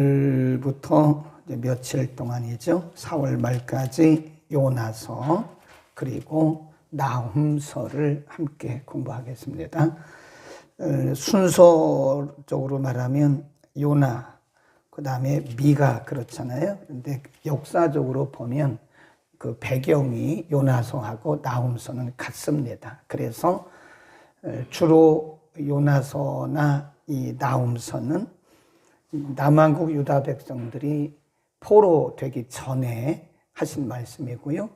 오늘부터 이제 며칠 동안이죠. 4월 말까지 요나서 그리고 나훔서를 함께 공부하겠습니다. 어, 순서적으로 말하면 요나, 그 다음에 미가 그렇잖아요. 근데 역사적으로 보면 그 배경이 요나서하고 나훔서는 같습니다. 그래서 어, 주로 요나서나 이 나훔서는 남한국 유다 백성들이 포로 되기 전에 하신 말씀이고요.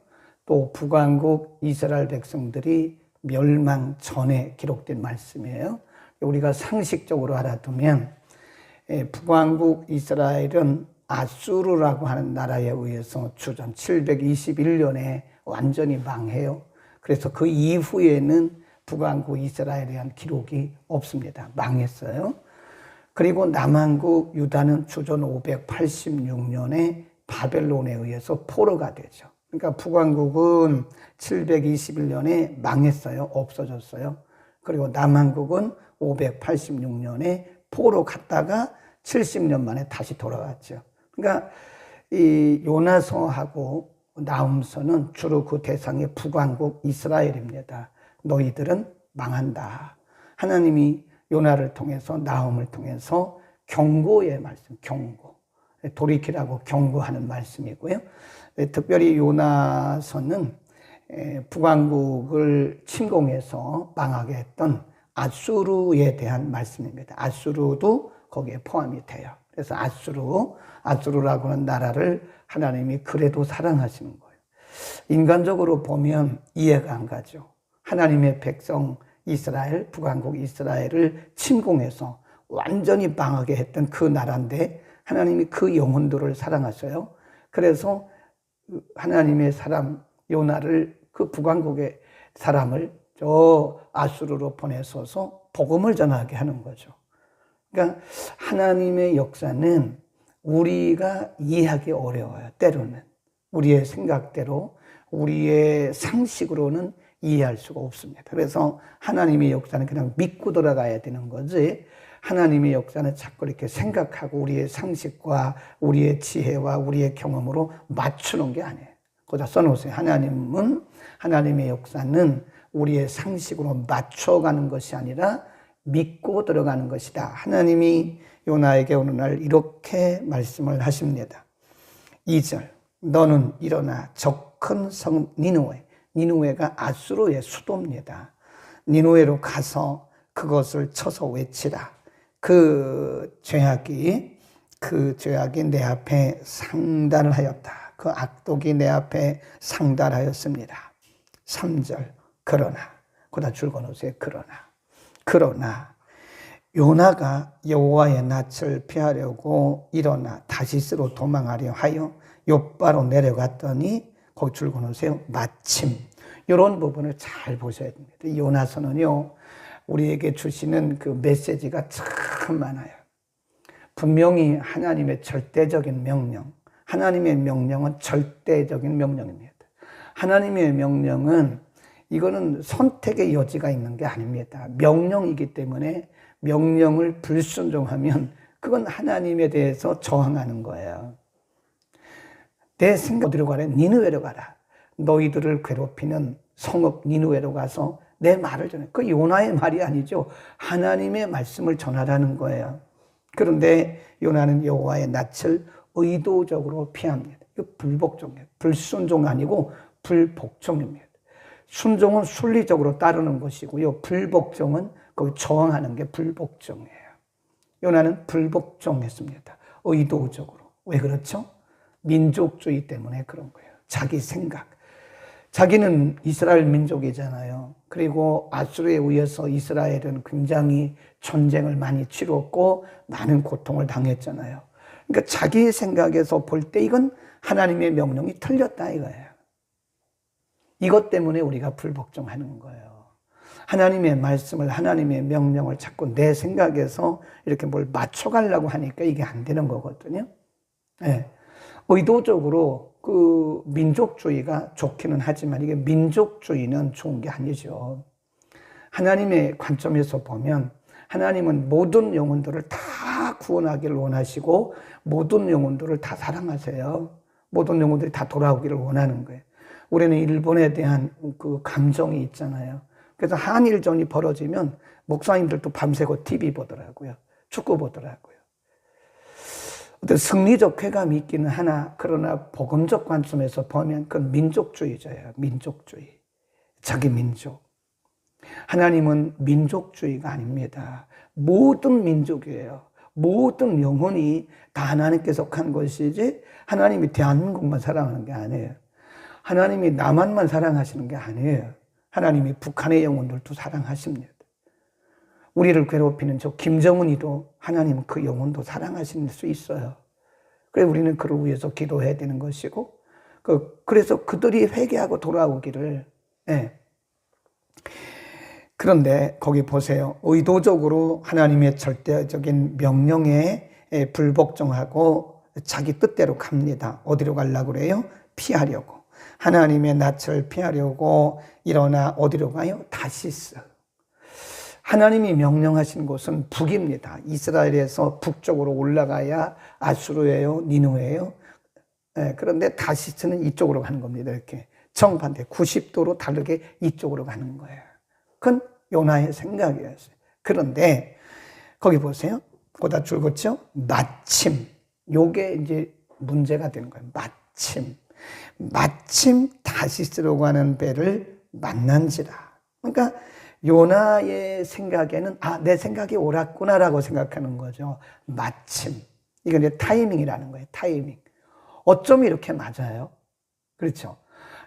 또 북왕국 이스라엘 백성들이 멸망 전에 기록된 말씀이에요. 우리가 상식적으로 알아두면 예, 북왕국 이스라엘은 아수르라고 하는 나라에 의해서 주전 721년에 완전히 망해요. 그래서 그 이후에는 북왕국 이스라엘에 대한 기록이 없습니다. 망했어요. 그리고 남한국 유다는 주전 586년에 바벨론에 의해서 포로가 되죠. 그러니까 북왕국은 721년에 망했어요. 없어졌어요. 그리고 남한국은 586년에 포로 갔다가 70년 만에 다시 돌아왔죠. 그러니까 이 요나서하고 나훔서는 주로 그 대상이 북왕국 이스라엘입니다. 너희들은 망한다. 하나님이 요나를 통해서 나움을 통해서 경고의 말씀, 경고. 돌이키라고 경고하는 말씀이고요. 특별히 요나서는 북왕국을 침공해서 망하게 했던 아수르에 대한 말씀입니다. 아수르도 거기에 포함이 돼요. 그래서 아수르, 아수르라고 하는 나라를 하나님이 그래도 사랑하시는 거예요. 인간적으로 보면 이해가 안 가죠. 하나님의 백성 이스라엘, 북왕국 이스라엘을 침공해서 완전히 망하게 했던 그 나라인데 하나님이 그 영혼들을 사랑하셔요. 그래서 하나님의 사람 요나를 그 북왕국의 사람을 저 아수르로 보내서서 복음을 전하게 하는 거죠. 그러니까 하나님의 역사는 우리가 이해하기 어려워요. 때로는 우리의 생각대로 우리의 상식으로는 이해할 수가 없습니다. 그래서 하나님의 역사는 그냥 믿고 돌아가야 되는 거지. 하나님의 역사는 자꾸 이렇게 생각하고 우리의 상식과 우리의 지혜와 우리의 경험으로 맞추는 게 아니에요. 거기다 써놓으세요. 하나님은 하나님의 역사는 우리의 상식으로 맞춰가는 것이 아니라 믿고 들어가는 것이다. 하나님이 요나에게 어느 날 이렇게 말씀을 하십니다. 2절 너는 일어나 적큰 성 니누에 니누에가 아수르의 수도입니다. 니누에로 가서 그것을 쳐서 외치라. 그 죄악이 그 죄악이 내 앞에 상달을 하였다. 그 악독이 내 앞에 상달하였습니다. 3절 그러나 그다 줄거 놓으세요. 그러나 그러나 요나가 여호와의 낯을 피하려고 일어나 다시스로 도망하려 하여 요바로 내려갔더니 놓으세요. 마침 이런 부분을 잘 보셔야 됩니다. 요나서는요 우리에게 주시는 그 메시지가 참 많아요. 분명히 하나님의 절대적인 명령, 하나님의 명령은 절대적인 명령입니다. 하나님의 명령은 이거는 선택의 여지가 있는 게 아닙니다. 명령이기 때문에 명령을 불순종하면 그건 하나님에 대해서 저항하는 거예요. 내 생각 어디로 가래? 니누에로 가라. 너희들을 괴롭히는 성읍 니누에로 가서 내 말을 전해. 그 요나의 말이 아니죠. 하나님의 말씀을 전하라는 거예요. 그런데 요나는 여호와의 낯을 의도적으로 피합니다. 이거 불복종이에요. 불순종 아니고 불복종입니다. 순종은 순리적으로 따르는 것이고요. 불복종은 그 저항하는 게 불복종이에요. 요나는 불복종했습니다. 의도적으로. 왜 그렇죠? 민족주의 때문에 그런 거예요. 자기 생각. 자기는 이스라엘 민족이잖아요. 그리고 아수르에 의해서 이스라엘은 굉장히 전쟁을 많이 치렀고 많은 고통을 당했잖아요. 그러니까 자기 생각에서 볼 때 이건 하나님의 명령이 틀렸다 이거예요. 이것 때문에 우리가 불복종하는 거예요. 하나님의 말씀을, 하나님의 명령을 자꾸 내 생각에서 이렇게 뭘 맞춰가려고 하니까 이게 안 되는 거거든요. 네. 의도적으로 그 민족주의가 좋기는 하지만 이게 민족주의는 좋은 게 아니죠. 하나님의 관점에서 보면 하나님은 모든 영혼들을 다다 구원하기를 원하시고 모든 영혼들을 다 사랑하세요. 모든 영혼들이 다 돌아오기를 원하는 거예요. 우리는 일본에 대한 그 감정이 있잖아요. 그래서 한일전이 벌어지면 목사님들도 밤새고 TV 보더라고요. 축구 보더라고요. 어떤 승리적 쾌감이 있기는 하나, 그러나 복음적 관점에서 보면 그건 민족주의자예요. 민족주의. 자기 민족. 하나님은 민족주의가 아닙니다. 모든 민족이에요. 모든 영혼이 다 하나님께 속한 것이지 하나님이 대한민국만 사랑하는 게 아니에요. 하나님이 남한만 사랑하시는 게 아니에요. 하나님이 북한의 영혼들도 사랑하십니다. 우리를 괴롭히는 저 김정은이도 하나님은 그 영혼도 사랑하실 수 있어요. 그래 우리는 그를 위해서 기도해야 되는 것이고 그 그래서 그들이 회개하고 돌아오기를 예. 그런데 거기 보세요. 의도적으로 하나님의 절대적인 명령에 불복종하고 자기 뜻대로 갑니다. 어디로 가려고 그래요? 피하려고. 하나님의 낯을 피하려고 일어나 어디로 가요? 다시스. 하나님이 명령하신 곳은 북입니다. 이스라엘에서 북쪽으로 올라가야 아수르예요, 니누예요. 예, 그런데 다시스는 이쪽으로 가는 겁니다. 이렇게 정반대 90도로 다르게 이쪽으로 가는 거예요. 그건 요나의 생각이었어요. 그런데 거기 보세요. 보다 줄었죠? 마침 요게 이제 문제가 되는 거예요. 마침 마침 다시스로 가는 배를 만난지라. 그러니까 요나의 생각에는 아, 내 생각이 옳았구나라고 생각하는 거죠. 마침. 이건 이제 타이밍이라는 거예요. 타이밍. 어쩜 이렇게 맞아요? 그렇죠.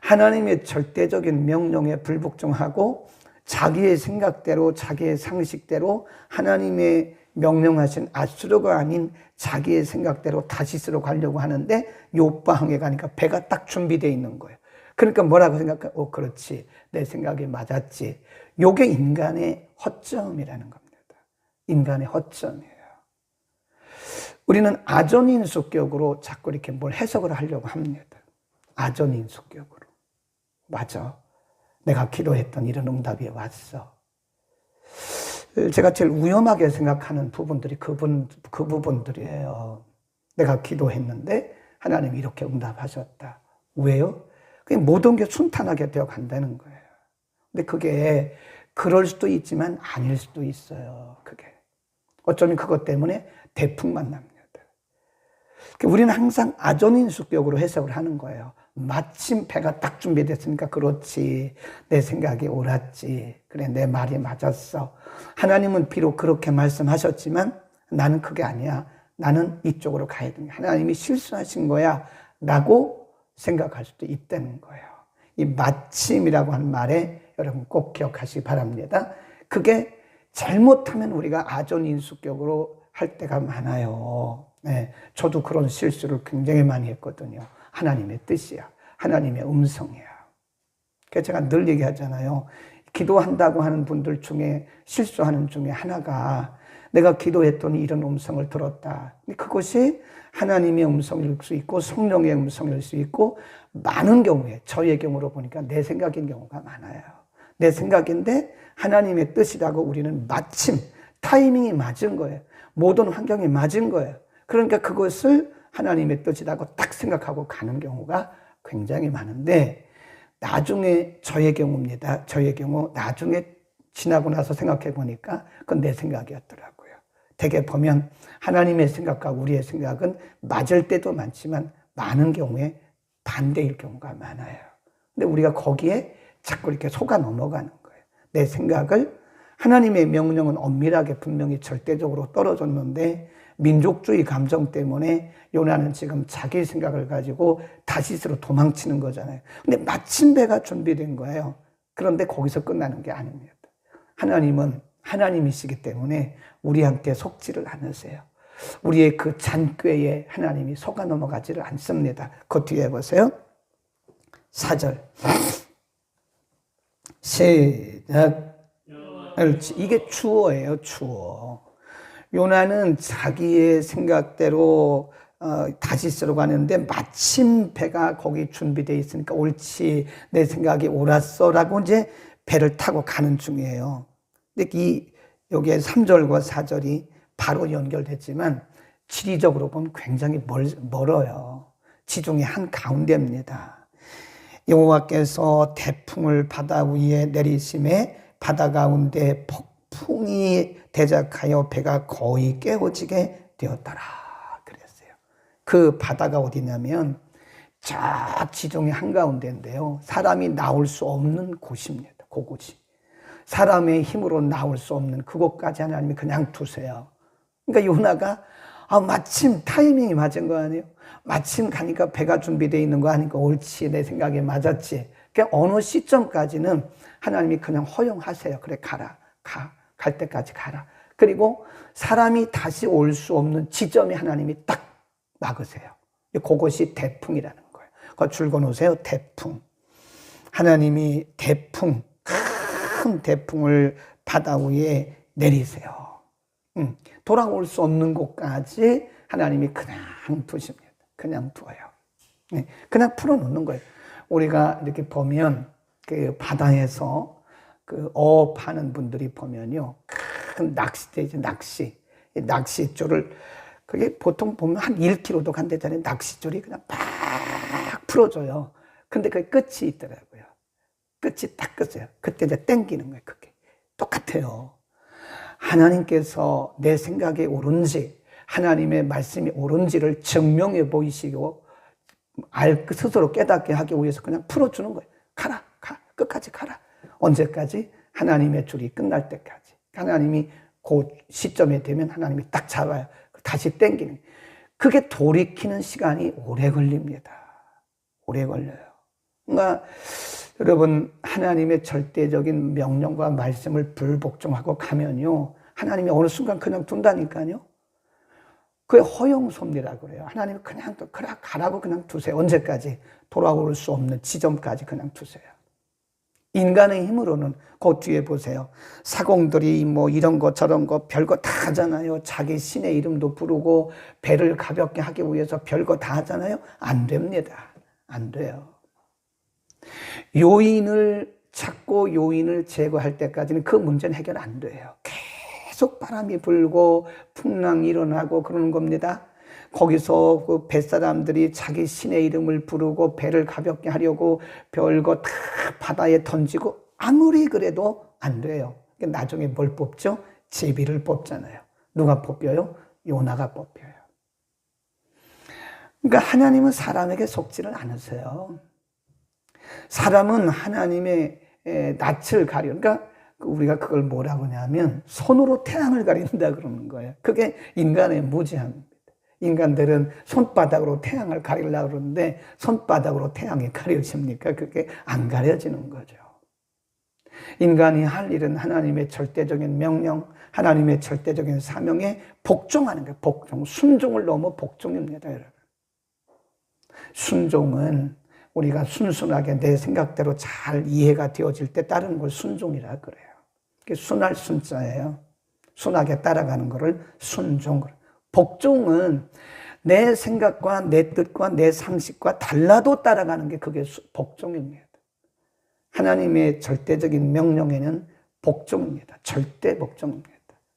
하나님의 절대적인 명령에 불복종하고 자기의 생각대로 자기의 상식대로 하나님의 명령하신 아수르가 아닌 자기의 생각대로 다시스로 가려고 하는데 요바항에 가니까 배가 딱 준비되어 있는 거예요. 그러니까 뭐라고 생각해? 어, 그렇지. 내 생각이 맞았지. 요게 인간의 허점이라는 겁니다. 인간의 허점이에요. 우리는 아전인수격으로 자꾸 이렇게 뭘 해석을 하려고 합니다. 아전인수격으로. 맞아. 내가 기도했던 이런 응답이 왔어. 제가 제일 위험하게 생각하는 부분들이 그분, 그 부분들이에요. 내가 기도했는데 하나님이 이렇게 응답하셨다. 왜요? 모든 게 순탄하게 되어 간다는 거예요. 근데 그게 그럴 수도 있지만 아닐 수도 있어요. 그게. 어쩌면 그것 때문에 대풍만 납니다. 우리는 항상 아전인수격으로 해석을 하는 거예요. 마침 배가 딱 준비됐으니까 그렇지. 내 생각이 옳았지. 그래, 내 말이 맞았어. 하나님은 비록 그렇게 말씀하셨지만 나는 그게 아니야. 나는 이쪽으로 가야 돼. 하나님이 실수하신 거야. 라고 생각할 수도 있다는 거예요. 이 마침이라고 하는 말에 여러분 꼭 기억하시기 바랍니다. 그게 잘못하면 우리가 아전인수격으로 할 때가 많아요. 네, 저도 그런 실수를 굉장히 많이 했거든요. 하나님의 뜻이야. 하나님의 음성이야. 그래서 제가 늘 얘기하잖아요. 기도한다고 하는 분들 중에 실수하는 중에 하나가 내가 기도했더니 이런 음성을 들었다. 그것이 하나님의 음성일 수 있고 성령의 음성일 수 있고 많은 경우에 저의 경우로 보니까 내 생각인 경우가 많아요. 내 생각인데 하나님의 뜻이라고 우리는 마침 타이밍이 맞은 거예요. 모든 환경이 맞은 거예요. 그러니까 그것을 하나님의 뜻이라고 딱 생각하고 가는 경우가 굉장히 많은데 나중에 저의 경우입니다. 저의 경우 나중에 지나고 나서 생각해 보니까 그건 내 생각이었더라고요. 대개 보면 하나님의 생각과 우리의 생각은 맞을 때도 많지만 많은 경우에 반대일 경우가 많아요. 근데 우리가 거기에 자꾸 이렇게 속아 넘어가는 거예요. 내 생각을 하나님의 명령은 엄밀하게 분명히 절대적으로 떨어졌는데 민족주의 감정 때문에 요나는 지금 자기 생각을 가지고 다시스로 도망치는 거잖아요. 근데 마침 배가 준비된 거예요. 그런데 거기서 끝나는 게 아닙니다. 하나님은 하나님이시기 때문에 우리한테 속지를 않으세요. 우리의 그 잔꾀에 하나님이 속아 넘어가지를 않습니다. 그 뒤에 보세요. 4절. 시작. 이게 추어예요, 추어. 요나는 자기의 생각대로 어, 다시스로 가는데 마침 배가 거기 준비되어 있으니까 옳지 내 생각이 옳았어라고 이제 배를 타고 가는 중이에요. 근데 이 여기에 3절과 4절이 바로 연결됐지만 지리적으로 보면 굉장히 멀, 멀어요. 지중해 한 가운데입니다. 여호와께서 태풍을 바다 위에 내리심에 바다 가운데 폭풍이 대작하여 배가 거의 깨어지게 되었더라 그랬어요. 그 바다가 어디냐면 저 지중해 한가운데인데요. 사람이 나올 수 없는 곳입니다. 그곳이. 사람의 힘으로 나올 수 없는 그곳까지 하나님이 그냥 두세요. 그러니까 요나가 아, 마침 타이밍이 맞은 거 아니에요? 마침 가니까 배가 준비되어 있는 거 아니까 옳지 내 생각에 맞았지. 그러니까 어느 시점까지는 하나님이 그냥 허용하세요. 그래 가라. 가. 갈 때까지 가라. 그리고 사람이 다시 올 수 없는 지점에 하나님이 딱 막으세요. 그것이 태풍이라는 거예요. 그거 줄거 놓으세요. 태풍. 하나님이 태풍, 큰 태풍을 바다 위에 내리세요. 음, 돌아올 수 없는 곳까지 하나님이 그냥 두십니다. 그냥 두어요. 네, 그냥 풀어놓는 거예요. 우리가 이렇게 보면 그 바다에서 그 어업하는 분들이 보면요. 큰 낚싯대죠, 낚시. 낚싯줄을 그게 보통 보면 한 1km도 간대잖아요. 낚싯줄이 그냥 팍 풀어줘요. 근데 그 끝이 있더라고요. 끝이 딱 끝이에요. 그때 이제 땡기는 거예요. 그게. 똑같아요. 하나님께서 내 생각이 옳은지, 하나님의 말씀이 옳은지를 증명해 보이시고, 알, 스스로 깨닫게 하기 위해서 그냥 풀어주는 거예요. 가라, 가, 끝까지 가라. 언제까지? 하나님의 줄이 끝날 때까지. 하나님이 그 시점에 되면 하나님이 딱 잡아요. 다시 땡기는. 그게 돌이키는 시간이 오래 걸립니다. 오래 걸려요. 그러니까 여러분 하나님의 절대적인 명령과 말씀을 불복종하고 가면요. 하나님이 어느 순간 그냥 둔다니까요. 그게 허용섭리라 그래요. 하나님이 그냥 또 가라고 그냥 두세요. 언제까지 돌아올 수 없는 지점까지 그냥 두세요. 인간의 힘으로는 그 뒤에 보세요. 사공들이 뭐 이런 거 저런 거 별거 다 하잖아요. 자기 신의 이름도 부르고 배를 가볍게 하기 위해서 별거 다 하잖아요. 안 됩니다. 안 돼요. 요인을 찾고 요인을 제거할 때까지는 그 문제는 해결 안 돼요. 계속 바람이 불고 풍랑이 일어나고 그러는 겁니다. 거기서 그 뱃사람들이 자기 신의 이름을 부르고 배를 가볍게 하려고 별거 다 바다에 던지고 아무리 그래도 안 돼요. 나중에 뭘 뽑죠? 제비를 뽑잖아요. 누가 뽑혀요? 요나가 뽑혀요. 그러니까 하나님은 사람에게 속지를 않으세요. 사람은 하나님의 낯을 가려. 그러니까 우리가 그걸 뭐라고 하냐면 손으로 태양을 가린다 그러는 거예요. 그게 인간의 무지함입니다. 인간들은 손바닥으로 태양을 가리려고 그러는데 손바닥으로 태양이 가려집니까? 그게 안 가려지는 거죠. 인간이 할 일은 하나님의 절대적인 명령, 하나님의 절대적인 사명에 복종하는 거예요. 복종. 순종을 넘어 복종입니다, 여러분. 순종은 우리가 순순하게 내 생각대로 잘 이해가 되어질 때 따르는 걸 순종이라 그래요. 순할 순자예요. 순하게 따라가는 것을 순종. 복종은 내 생각과 내 뜻과 내 상식과 달라도 따라가는 게 그게 복종입니다. 하나님의 절대적인 명령에는 복종입니다. 절대 복종입니다.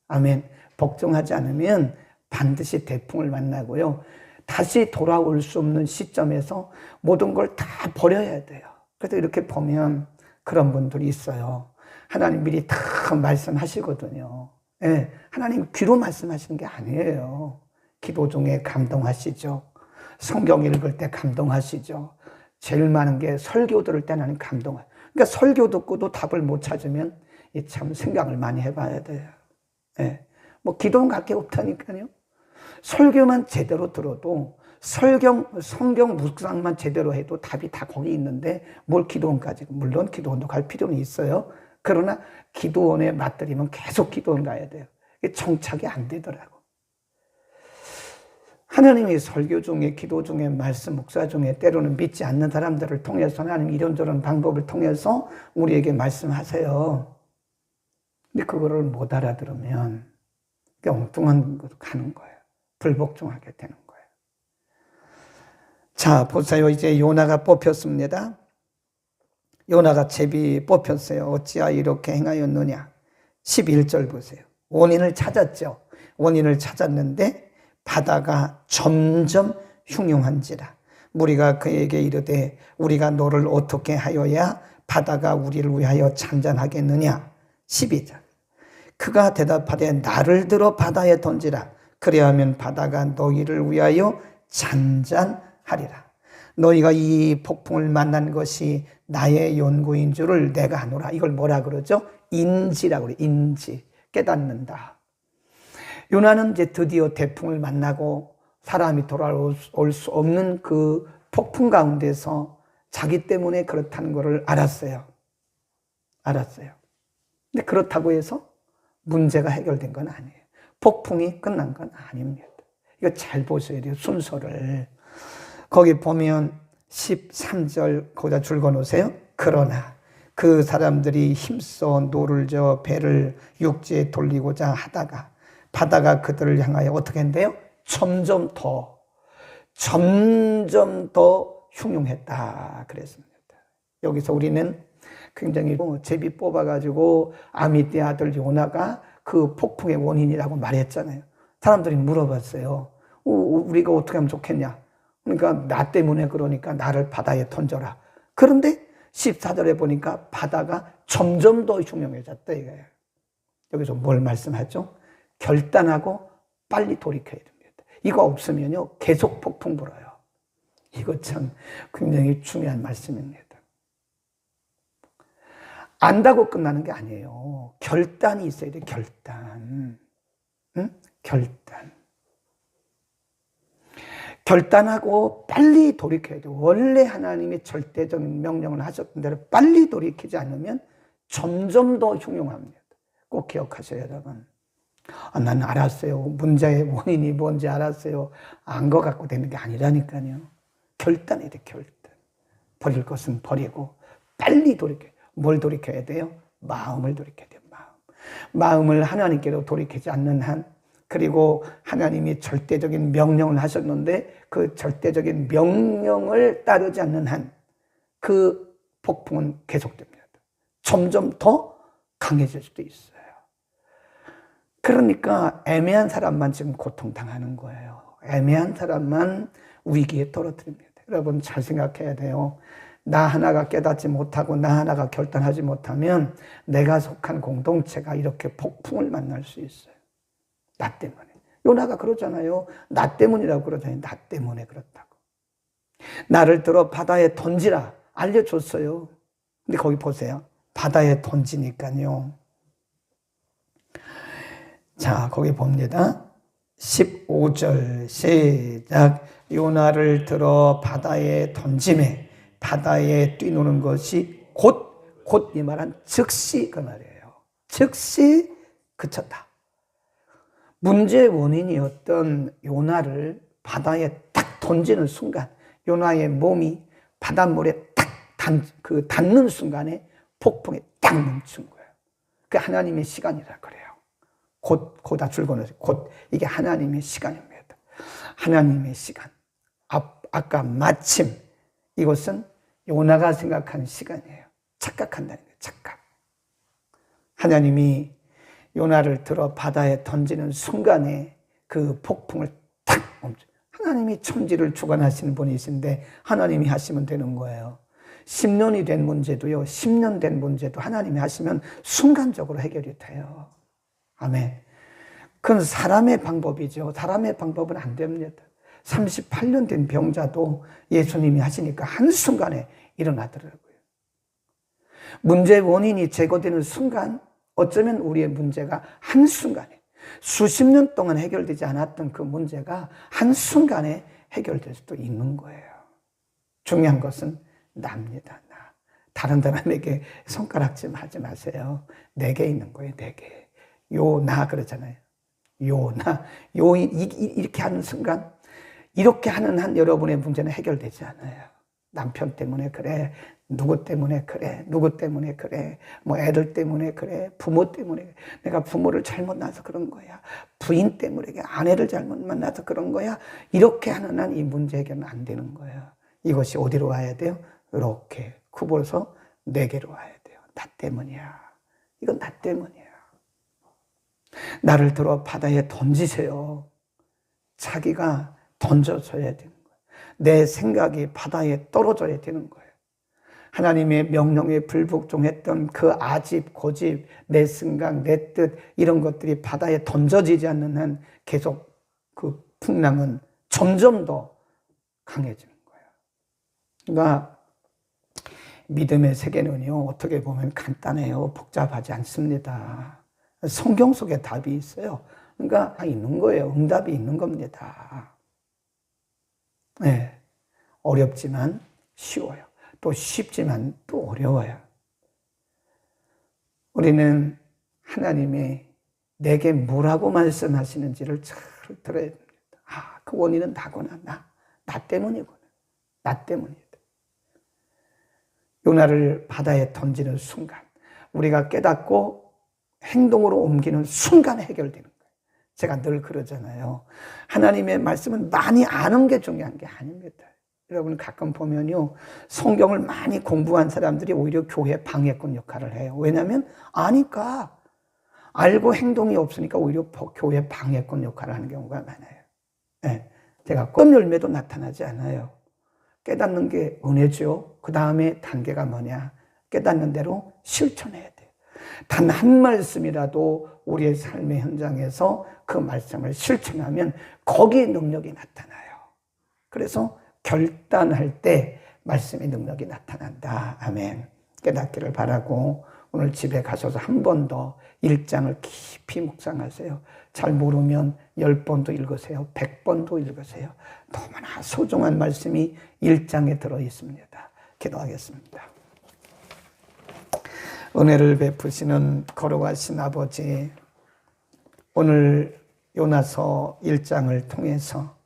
아멘. 복종하지 않으면 반드시 대풍을 만나고요. 다시 돌아올 수 없는 시점에서 모든 걸 다 버려야 돼요. 그래서 이렇게 보면 그런 분들이 있어요. 하나님 미리 다 말씀하시거든요. 예, 하나님 귀로 말씀하시는 게 아니에요. 기도 중에 감동하시죠. 성경 읽을 때 감동하시죠. 제일 많은 게 설교 들을 때 하나님 감동하 그러니까 설교 듣고도 답을 못 찾으면 참 생각을 많이 해봐야 돼요. 예. 뭐 기도는 갈게 없다니까요. 설교만 제대로 들어도 설경, 성경 묵상만 제대로 해도 답이 다 거기 있는데 뭘 기도원까지. 물론 기도원도 갈 필요는 있어요. 그러나 기도원에 맞들이면 계속 기도원 가야 돼요. 정착이 안 되더라고. 하나님이 설교 중에, 기도 중에, 말씀, 목사 중에 때로는 믿지 않는 사람들을 통해서 하나님 이런저런 방법을 통해서 우리에게 말씀하세요. 근데 그거를 못 알아들으면 엉뚱한 곳 가는 거예요. 불복종하게 되는 거예요. 자, 보세요. 이제 요나가 뽑혔습니다. 요나가 제비 뽑혔어요. 어찌하 이렇게 행하였느냐. 11절 보세요. 원인을 찾았죠. 원인을 찾았는데 바다가 점점 흉흉한지라 무리가 그에게 이르되 우리가 너를 어떻게 하여야 바다가 우리를 위하여 잔잔하겠느냐 12절 그가 대답하되 나를 들어 바다에 던지라 그리하면 바다가 너희를 위하여 잔잔하리라 너희가 이 폭풍을 만난 것이 나의 연구인 줄을 내가 아노라 이걸 뭐라 그러죠? 인지라고 그래 인지 깨닫는다 요나는 이제 드디어 태풍을 만나고 사람이 돌아올 수 없는 그 폭풍 가운데서 자기 때문에 그렇다는 것을 알았어요. 알았어요. 근데 그렇다고 해서 문제가 해결된 건 아니에요. 폭풍이 끝난 건 아닙니다. 이거 잘 보셔야 돼요. 순서를. 거기 보면 13절 거기다 줄거 놓으세요. 그러나 그 사람들이 힘써 노를 저 배를 육지에 돌리고자 하다가 바다가 그들을 향하여 어떻게 한대요? 점점 더, 점점 더 흉흉했다. 그랬습니다. 여기서 우리는 굉장히 제비 뽑아가지고 아미떼 아들 요나가 그 폭풍의 원인이라고 말했잖아요. 사람들이 물어봤어요. 우리가 어떻게 하면 좋겠냐? 그러니까 나 때문에 그러니까 나를 바다에 던져라. 그런데 14절에 보니까 바다가 점점 더 흉흉해졌다 이거예요. 여기서 뭘 말씀하죠? 결단하고 빨리 돌이켜야 됩니다. 이거 없으면요, 계속 폭풍 불어요. 이거 참 굉장히 중요한 말씀입니다. 안다고 끝나는 게 아니에요. 결단이 있어야 돼, 결단. 응? 결단. 결단하고 빨리 돌이켜야 돼. 원래 하나님이 절대적인 명령을 하셨던 대로 빨리 돌이키지 않으면 점점 더 흉흉합니다. 꼭 기억하셔요, 여러분. 아, 난 알았어요. 문제의 원인이 뭔지 알았어요. 안 거 갖고 되는 게 아니라니까요. 결단해야 돼, 결단. 버릴 것은 버리고 빨리 돌이켜. 뭘 돌이켜야 돼요? 마음을 돌이켜야 돼요, 마음. 마음을 하나님께로 돌이키지 않는 한, 그리고 하나님이 절대적인 명령을 하셨는데 그 절대적인 명령을 따르지 않는 한, 그 폭풍은 계속됩니다. 점점 더 강해질 수도 있어요. 그러니까 애매한 사람만 지금 고통당하는 거예요. 애매한 사람만 위기에 떨어뜨립니다. 여러분 잘 생각해야 돼요. 나 하나가 깨닫지 못하고 나 하나가 결단하지 못하면 내가 속한 공동체가 이렇게 폭풍을 만날 수 있어요. 나 때문에. 요나가 그러잖아요. 나 때문이라고 그러잖아요. 나 때문에 그렇다고. 나를 들어 바다에 던지라 알려줬어요. 근데 거기 보세요. 바다에 던지니까요. 자, 거기 봅니다. 15절 시작. 요나를 들어 바다에 던짐에 바다에 뛰노는 것이 곧, 곧 이 말한 즉시 그 말이에요. 즉시 그쳤다. 문제의 원인이었던 요나를 바다에 딱 던지는 순간, 요나의 몸이 바닷물에 딱 단, 그 닿는 순간에 폭풍이 딱 멈춘 거예요. 그 하나님의 시간이라 그래요. 곧, 고다 줄거는 곧 이게 하나님의 시간입니다. 하나님의 시간. 아, 아까 마침 이것은 요나가 생각한 시간이에요. 착각한다는 거예요. 착각. 하나님이 요나를 들어 바다에 던지는 순간에 그 폭풍을 탁 멈춰. 하나님이 천지를 주관하시는 분이신데 하나님이 하시면 되는 거예요. 10년이 된 문제도요, 10년 된 문제도 하나님이 하시면 순간적으로 해결이 돼요. 아멘. 그건 사람의 방법이죠. 사람의 방법은 안 됩니다. 38년 된 병자도 예수님이 하시니까 한순간에 일어나더라고요. 문제의 원인이 제거되는 순간, 어쩌면 우리의 문제가 한순간에, 수십 년 동안 해결되지 않았던 그 문제가 한순간에 해결될 수도 있는 거예요. 중요한 것은 납니다, 나. 다른 사람에게 손가락질 하지 마세요. 내게 있는 거예요, 내게. 요 나 그러잖아요. 요 나 요 이렇게 하는 순간 이렇게 하는 한 여러분의 문제는 해결되지 않아요. 남편 때문에 그래. 누구 때문에 그래. 누구 때문에 그래. 뭐 애들 때문에 그래. 부모 때문에 내가 부모를 잘못 낳아서 그런 거야. 부인 때문에 아내를 잘못 만나서 그런 거야. 이렇게 하는 한 이 문제 해결은 안 되는 거예요. 이것이 어디로 와야 돼요? 이렇게 굽어서 내게로 와야 돼요. 나 때문이야. 이건 나 때문이야. 나를 들어 바다에 던지세요. 자기가 되는 거예요. 내 생각이 바다에 떨어져야 되는 거예요. 하나님의 명령에 불복종했던 그 아집, 고집, 내 생각, 내 뜻, 이런 것들이 바다에 던져지지 않는 한 계속 그 풍랑은 점점 더 강해지는 거예요. 그러니까 믿음의 세계는요, 어떻게 보면 간단해요. 복잡하지 않습니다. 성경 속에 답이 있어요. 그러니까 다 있는 거예요. 응답이 있는 겁니다. 네. 어렵지만 쉬워요. 또 쉽지만 또 어려워요. 우리는 하나님이 내게 뭐라고 말씀하시는지를 잘 들어야 됩니다. 아, 그 원인은 나구나. 나. 나 때문이구나. 나 때문이다. 요나를 바다에 던지는 순간, 우리가 깨닫고 행동으로 옮기는 순간에 해결되는. 제가 늘 그러잖아요. 하나님의 말씀은 많이 아는 게 중요한 게 아닙니다. 여러분 가끔 보면요. 성경을 많이 공부한 사람들이 오히려 교회 방해꾼 역할을 해요. 왜냐하면 아니까. 알고 행동이 없으니까 오히려 교회 방해꾼 역할을 하는 경우가 많아요. 네. 제가 꽃 열매도 나타나지 않아요. 깨닫는 게 은혜죠. 그 다음에 단계가 뭐냐. 깨닫는 대로 실천해야 돼요. 단 한 말씀이라도 우리의 삶의 현장에서 그 말씀을 실천하면 거기에 능력이 나타나요. 그래서 결단할 때 말씀의 능력이 나타난다. 아멘. 깨닫기를 바라고 오늘 집에 가셔서 한 번더 1장을 깊이 묵상하세요. 잘 모르면 10번도 읽으세요. 100번도 읽으세요. 너무나 소중한 말씀이 1장에 들어 있습니다. 기도하겠습니다. 은혜를 베푸시는 거룩하신 아버지, 오늘 요나서 1장을 통해서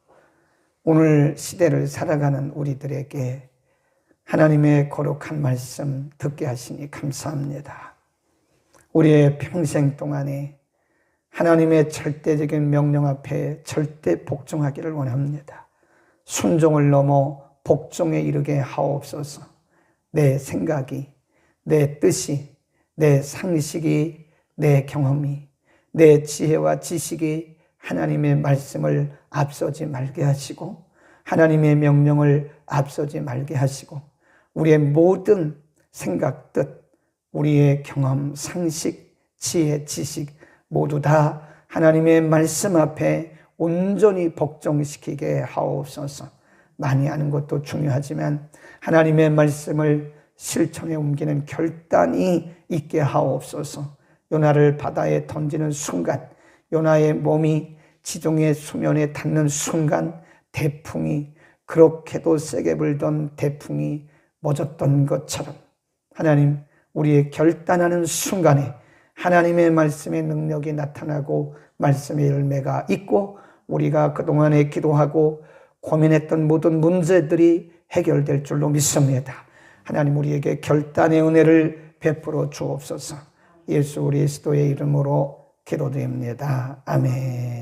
오늘 시대를 살아가는 우리들에게 하나님의 거룩한 말씀 듣게 하시니 감사합니다. 우리의 평생 동안에 하나님의 절대적인 명령 앞에 절대 복종하기를 원합니다. 순종을 넘어 복종에 이르게 하옵소서. 내 생각이, 내 뜻이, 내 상식이, 내 경험이, 내 지혜와 지식이 하나님의 말씀을 앞서지 말게 하시고, 하나님의 명령을 앞서지 말게 하시고, 우리의 모든 생각, 뜻, 우리의 경험, 상식, 지혜, 지식 모두 다 하나님의 말씀 앞에 온전히 복종시키게 하옵소서. 많이 아는 것도 중요하지만 하나님의 말씀을 실천에 옮기는 결단이 있게 하옵소서. 요나를 바다에 던지는 순간, 요나의 몸이 지중해 수면에 닿는 순간, 대풍이 그렇게도 세게 불던 대풍이 멎었던 것처럼 하나님 우리의 결단하는 순간에 하나님의 말씀의 능력이 나타나고 말씀의 열매가 있고 우리가 그동안에 기도하고 고민했던 모든 문제들이 해결될 줄로 믿습니다. 하나님 우리에게 결단의 은혜를 베풀어 주옵소서. 예수 그리스도의 이름으로 기도드립니다. 아멘.